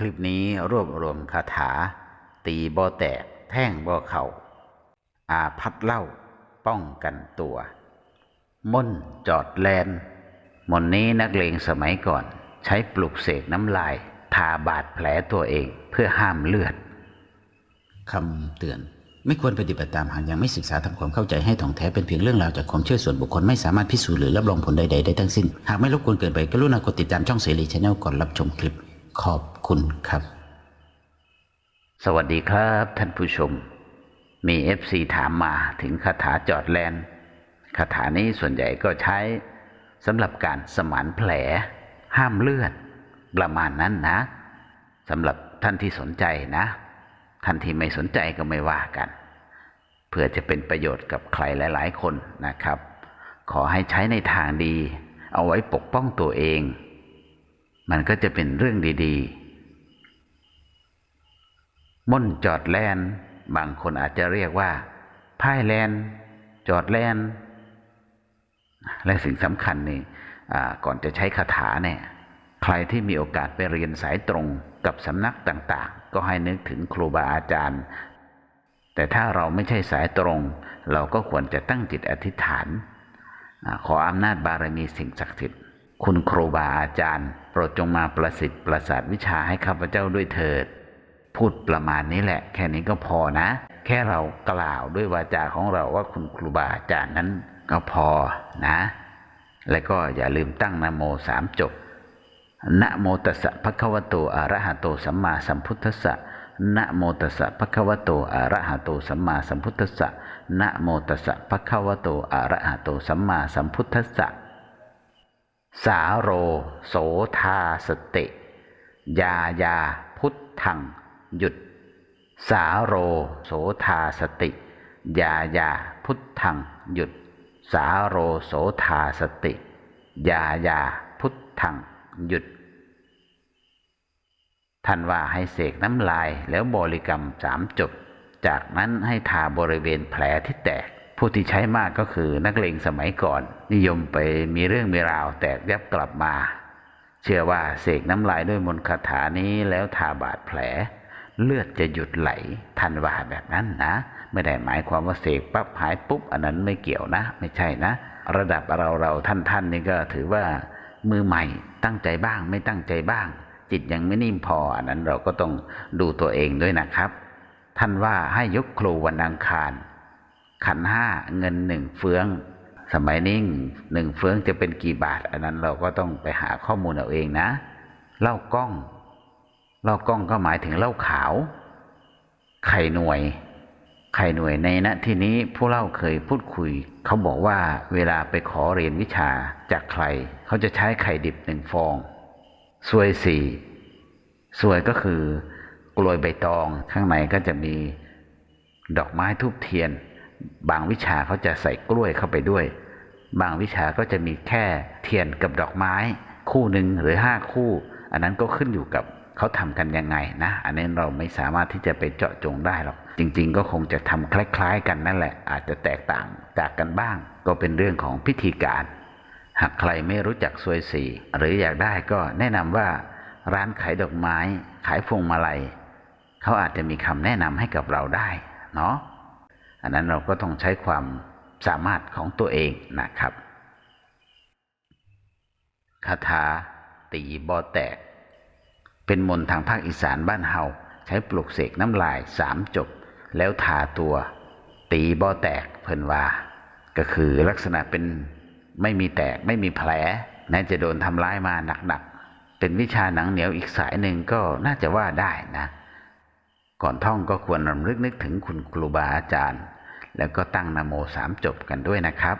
คลิปนี้รวบรวมคาถา ตีบ่อแตก แท่งบ่อเข่าอาพัดเล่า ป้องกันตัว ม่นจอดแลนมนนี้นักเลงสมัยก่อน ใช้ปลุกเสกน้ำลาย ทาบาดแผลตัวเองเพื่อห้ามเลือดคำเตือน ไม่ควรปฏิบัติตามหากยังไม่ศึกษาทำความเข้าใจให้ถ่องแท้เป็นเพียงเรื่องราวจากความเชื่อส่วนบุคคลไม่สามารถพิสูจน์หรือรับรองผลใดๆได้ทั้งสิ้น หากไม่รบกวนเกินไปกรุณากดติดตามช่องเสรีชาแนลก่อนรับชมคลิป ขอบคุณครับ สวัสดีครับท่านผู้ชม มีเอฟซีถามมาถึงคาถาจอดแลนคาถานี้ส่วนใหญ่ก็ใช้สำหรับการสมานแผล ห้ามเลือด ประมาณนั้นนะสำหรับท่านที่สนใจนะ ท่านที่ไม่สนใจก็ไม่ว่ากัน เพื่อจะเป็นประโยชน์กับใครหลาย ๆ คนนะครับ ขอให้ใช้ในทางดี เอาไว้ปกป้องตัวเอง มันก็จะเป็นเรื่องดีๆม่นจอดแลนบางคนอาจจะเรียกว่าพ่ายแลนจอดแลนและสิ่งสำคัญนี่ก่อนจะใช้คาถาเนี่ยใครที่มีโอกาสไปเรียนสายตรงกับสำนักต่างๆ ก็ให้นึกถึงครูบาอาจารย์ แต่ถ้าเราไม่ใช่สายตรง เราก็ควรจะตั้งจิตอธิษฐาน ขออำนาจบารมีสิ่งศักดิ์สิทธิ์ คุณครูบาอาจารย์ โปรดจงมาประสิทธิ์ประสาทวิชาให้ข้าพเจ้าด้วยเถิด พูดประมาณนี้แหละ แค่นี้ก็พอนะ แค่เรากล่าวด้วยวาจาของเราว่าคุณครูบาอาจารย์นั้นก็พอนะ และก็อย่าลืมตั้งนะโมสามจบนะโมตัสสะภะคะวะโตอะระหะโตสัมมาสัมพุทธัสสะนะโมตัสสะภะคะวะโตอะระหะโตสัมมาสัมพุทธัสสะนะโมตัสสะภะคะวะโตอะระหะโตสัมมาสัมพุทธัสสะ สาโร โสทาสติ ยายาพุทธัง หยุด สาโร โสทาสติ ยายาพุทธัง หยุด สาโร โสทาสติ ยายาพุทธัง หยุด ท่านว่าให้เสกน้ำลายแล้วบริกรรมสามจบ จากนั้นให้ทาบริเวณแผลที่แตก ผู้ที่ใช้มากก็คือนักเลงสมัยก่อน นิยมไปมีเรื่องมีราวแตกยับกลับมา เชื่อว่าเสกน้ำลายด้วยมนต์คาถานี้แล้วทาบาดแผล เลือดจะหยุดไหลท่านว่าแบบนั้นนะ ไม่ได้หมายความว่าเสกปั๊บหายปุ๊บอันนั้นไม่เกี่ยวนะ ไม่ใช่นะ ระดับเราเราท่านท่านนี่ก็ถือว่ามือใหม่ตั้งใจบ้างไม่ตั้งใจบ้าง จิตยังไม่นิ่มพออันนั้นเราก็ต้องดูตัวเองด้วยนะครับ ท่านว่าให้ยกครูวันอังคาร ขันห้าเงินหนึ่งเฟือง สมัยนี้หนึ่งเฟืองจะเป็นกี่บาท อันนั้นเราก็ต้องไปหาข้อมูลเอาเองนะเล้ากล้องเล้ากล้องก็หมายถึงเล้าขาว ไข่หน่วย ไข่หน่วยในณที่นี้ผู้เล่าเคยพูดคุย เขาบอกว่าเวลาไปขอเรียนวิชาจากใคร เขาจะใช้ไข่ดิบหนึ่งฟองสวยสี่สวยก็คือกลวยใบตองข้างในก็จะมีดอกไม้ทูบเทียน บางวิชาเขาจะใส่กล้วยเข้าไปด้วย บางวิชาก็จะมีแค่เทียนกับดอกไม้ คู่หนึ่งหรือห้าคู่ อันนั้นก็ขึ้นอยู่กับเขาทำกันยังไงนะ อันนี้เราไม่สามารถที่จะไปเจาะจงได้หรอก จริง ๆ ก็คงจะทำคล้าย ๆ กันนั่นแหละ อาจจะแตกต่างจากกันบ้าง ก็เป็นเรื่องของพิธีการ หากใครไม่รู้จักซวยสีหรืออยากได้ก็แนะนำว่าร้านขายดอกไม้ ขายพวงมาลัยเขาอาจจะมีคำแนะนำให้กับเราได้ เนาะ อันนั้นเราก็ต้องใช้ความสามารถของตัวเองนะครับคาถาตีบอแตก เป็นมนทางภาคอีสานบ้านเฮาใช้ปลุกเสกน้ำลายสามจบ แล้วทาตัว ตีบอแตกเพิ่นว่า ก็คือลักษณะเป็นไม่มีแตกไม่มีแผลแม้จะโดนทำร้ายมาหนักๆ เป็นวิชาหนังเหนียวอีกสายหนึ่งก็น่าจะว่าได้นะ ก่อนท่องก็ควรรำลึกนึกถึงคุณครูบาอาจารย์ แล้วก็ตั้งนโมสามจบกันด้วยนะครับ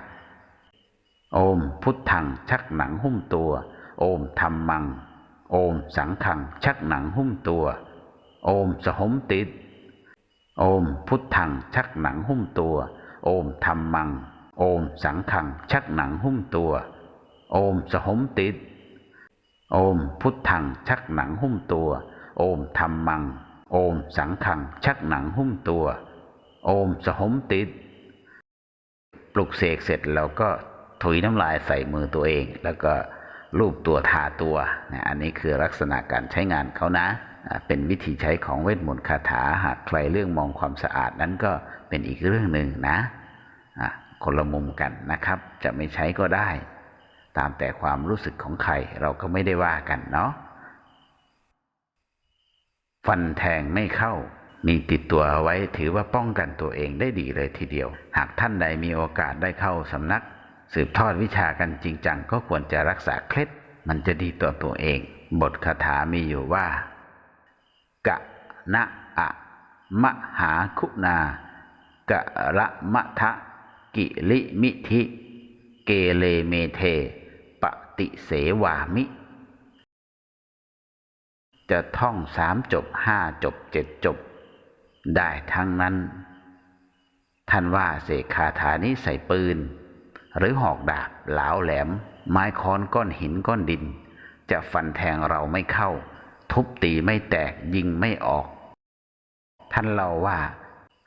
โอมพุทธังชักหนังหุ้มตัว โอมธรรมัง โอมสังขัง ชักหนังหุ้มตัว โอมสหมติด โอมพุทธังชักหนังหุ้มตัว โอมธรรมัง โอมสังขัง ชักหนังหุ้มตัว โอมสหมติด โอมพุทธังชักหนังหุ้มตัว โอมธรรมัง โอมสังขัง ชักหนังหุ้มตัว โอมสหมติด ปลุกเสกเสร็จเราก็ถุยน้ำลายใส่มือตัวเอง แล้วก็รูปตัวทาตัวนะอันนี้คือลักษณะการใช้งานเขานะ เป็นวิธีใช้ของเวทมนต์คาถาหากใครเรื่องมองความสะอาดนั้นก็เป็นอีกเรื่องหนึ่งนะคนละมุมกันนะครับ จะไม่ใช้ก็ได้ ตามแต่ความรู้สึกของใครเราก็ไม่ได้ว่ากันเนาะ ฟันแทงไม่เข้า มีติดตัวเอาไว้ถือว่าป้องกันตัวเองได้ดีเลยทีเดียว หากท่านใดมีโอกาสได้เข้าสำนัก สืบทอดวิชากันจริงจังก็ควรจะรักษาเคล็ด มันจะดีต่อตัวเอง บทคาถามีอยู่ว่า กะนะอะมะหาคุณากะระมะทะกิลิมิธิ เกเลเมเท ปฏิเสวามิ จะท่องสามจบห้าจบเจ็ดจบ ได้ทั้งนั้น ท่านว่าเสกคาถานี้ใส่ปืน หรือหอกดาบหลาวแหลม ไม้ค้อนก้อนหินก้อนดิน จะฟันแทงเราไม่เข้า ทุบตีไม่แตกยิงไม่ออก ท่านเล่าว่า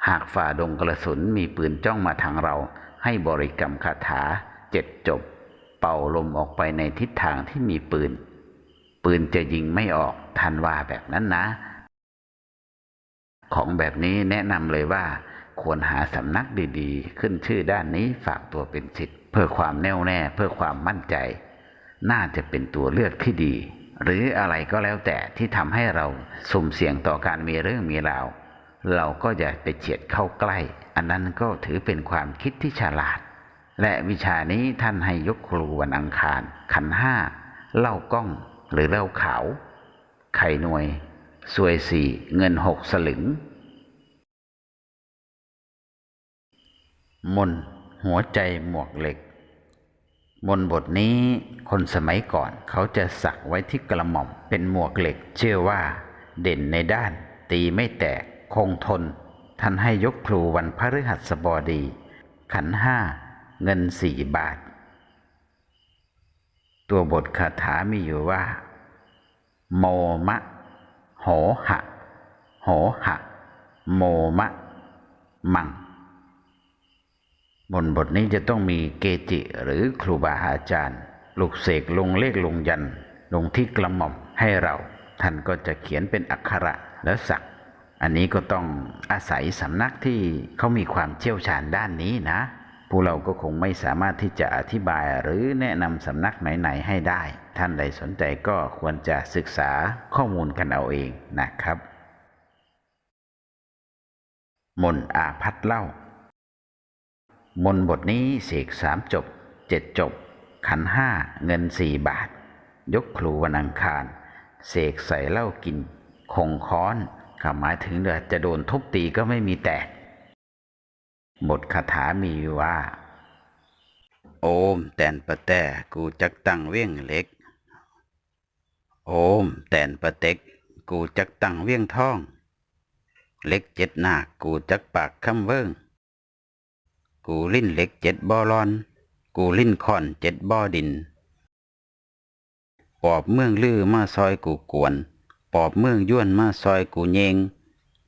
หากฝ่าดงกระสุนมีปืนจ้องมาทางเรา ให้บริกรรมคาถาเจ็ดจบ เป่าลมออกไปในทิศทางที่มีปืน ปืนจะยิงไม่ออกท่านว่าแบบนั้นนะ ของแบบนี้แนะนำเลยว่า ควรหาสำนักดีๆ ขึ้นชื่อด้านนี้ฝากตัวเป็นสิทธิ์เพื่อความแน่วแน่เพื่อความมั่นใจ น่าจะเป็นตัวเลือกที่ดี หรืออะไรก็แล้วแต่ที่ทำให้เราสุ่มเสี่ยงต่อการมีเรื่องมีราวเราก็อย่าไปเฉียดเข้าใกล้ อันนั้นก็ถือเป็นความคิดที่ฉลาด และวิชานี้ท่านให้ยกครูวันอังคาร ขันห้าเล่ากล้อง หรือเหล่าขาว ไข่หน่วยสวยสี่เงินหกสลึง มนหัวใจหมวกเหล็ก มนบทนี้คนสมัยก่อนเขาจะสักไว้ที่กระหม่อมเป็นหมวกเหล็ก เชื่อว่า เด่นในด้านตีไม่แตกคงทน ท่านให้ยกครูวันพฤหัสบดี ขันห้า เงินสี่บาท ตัวบทคาถามีอยู่ว่า โมมะ โหหะ โหหะ โมมะ มัง บนบทนี้จะต้องมีเกจิหรือครูบาอาจารย์ลุกเสกลงเลขลงยัน ลงที่กระหม่อมให้เรา ท่านก็จะเขียนเป็นอักขระแล้วสัก อันนี้ก็ต้องอาศัยสำนักที่เขามีความเชี่ยวชาญด้านนี้นะ ผู้เราก็คงไม่สามารถที่จะอธิบายหรือแนะนำสำนักไหน ๆ ให้ได้ ท่านใดสนใจก็ควรจะศึกษาข้อมูลกันเอาเองนะครับ มนอาพัดเล่า มนบทนี้เสกสามจบเจ็ดจบ ขันห้าเงินสี่บาท ยกครูวันอังคาร เสกใส่เหล้ากิน คงค้อนก็หมายถึงเดือจะโดนทุบตีก็ไม่มีแตก บทคาถามีว่า โอมแตนปะแต่กูจักตั้งเวียงเล็ก โอมแตนปะเต็ก กูจักตั้งเวียงทอง เล็กเจ็ดหนากูจักปากคำเวิงกูลิ้นเล็กเจ็ดบ่อรอน กูลิ้นคอนเจ็ดบ่อดิน ปอบเมืองลือมาซอยกูกวน ปอบเมืองย้วนมาซอยกูเยง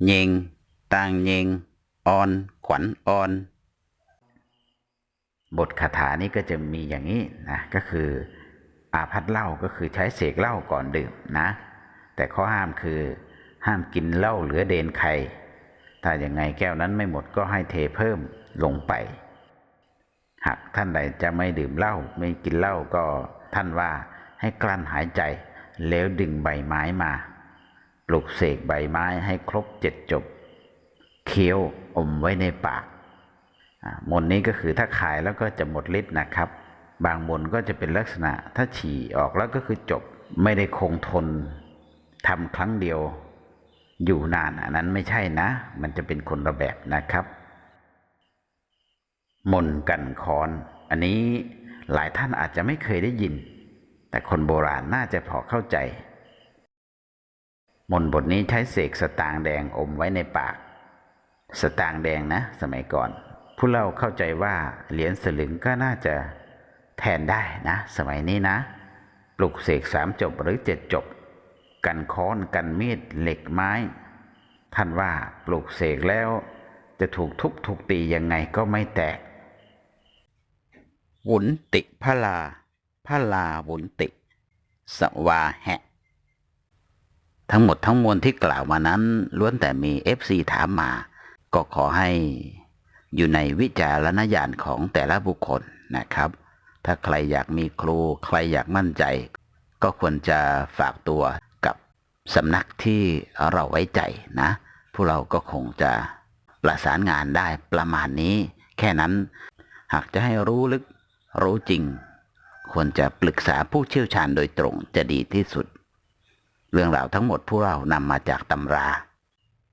เยงต่างเยงออน ขวัญอ่อน บทคาถานี้ก็จะมีอย่างนี้นะก็คืออาพัดเหล้าก็คือใช้เสกเหล้าก่อนดื่มนะ แต่ข้อห้ามคือห้ามกินเหล้าเหลือเดนใคร ถ้าอย่างไงแก้วนั้นไม่หมดก็ให้เทเพิ่มลงไป หากท่านใดจะไม่ดื่มเหล้าไม่กินเหล้าก็ท่านว่าให้กลั้นหายใจ แล้วดึงใบไม้มา ปลุกเสกใบไม้ให้ครบเจ็ดจบ เคี้ยวอมไว้ในปากมนนี้ก็คือถ้าขายแล้วก็จะหมดฤทธิ์นะครับ บางมนก็จะเป็นลักษณะ ถ้าฉี่ออกแล้วก็คือจบไม่ได้คงทนทำครั้งเดียวอยู่นานอันนั้นไม่ใช่นะ มันจะเป็นคนละแบบนะครับ มนกันคอน อันนี้หลายท่านอาจจะไม่เคยได้ยิน แต่คนโบราณน่าจะพอเข้าใจ มนบทนี้ใช้เสกสตางแดงอมไว้ในปาก สตางค์แดงนะ สมัยก่อน ผู้เล่าเข้าใจว่าเหรียญสลึงก็น่าจะแทนได้นะ สมัยนี้นะ ปลุกเสกสามจบหรือเจ็ดจบ กันค้อนกันมีดเหล็กไม้ ท่านว่าปลูกเสกแล้ว จะถูกทุบถูกตียังไงก็ไม่แตกวุนติพลาพลาวุนติ สวาแหะ ทั้งหมดทั้งมวลที่กล่าวมานั้นล้วนแต่มี FC ถามมา ก็ขอให้อยู่ในวิจารณญาณของแต่ละบุคคลนะครับ ถ้าใครอยากมีครู ใครอยากมั่นใจ ก็ควรจะฝากตัวกับสำนักที่เราไว้ใจนะพวกเราก็คงจะประสานงานได้ประมาณนี้ แค่นั้น หากจะให้รู้ลึกรู้จริง ควรจะปรึกษาผู้เชี่ยวชาญโดยตรงจะดีที่สุด เรื่องราวทั้งหมดพวกเรานำมาจากตำรา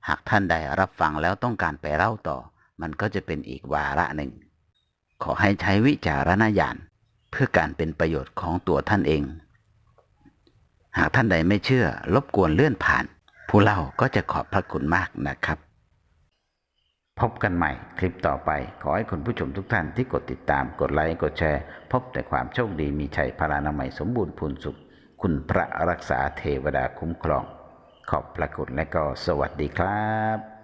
หากท่านใดรับฟังแล้วต้องการไปเล่าต่อ มันก็จะเป็นอีกวาระหนึ่ง ขอให้ใช้วิจารณญาณเพื่อการเป็นประโยชน์ของตัวท่านเอง หากท่านใดไม่เชื่อรบกวนเลื่อนผ่าน ผู้เล่าก็จะขอบพระคุณมากนะครับ พบกันใหม่คลิปต่อไป ขอให้คุณผู้ชมทุกท่านที่กดติดตามกดไลค์กดแชร์ พบแต่ความโชคดีมีชัยพลานามัยสมบูรณ์พูนสุข คุณพระรักษาเทวดาคุ้มครอง ขอบพระคุณและก็สวัสดีครับ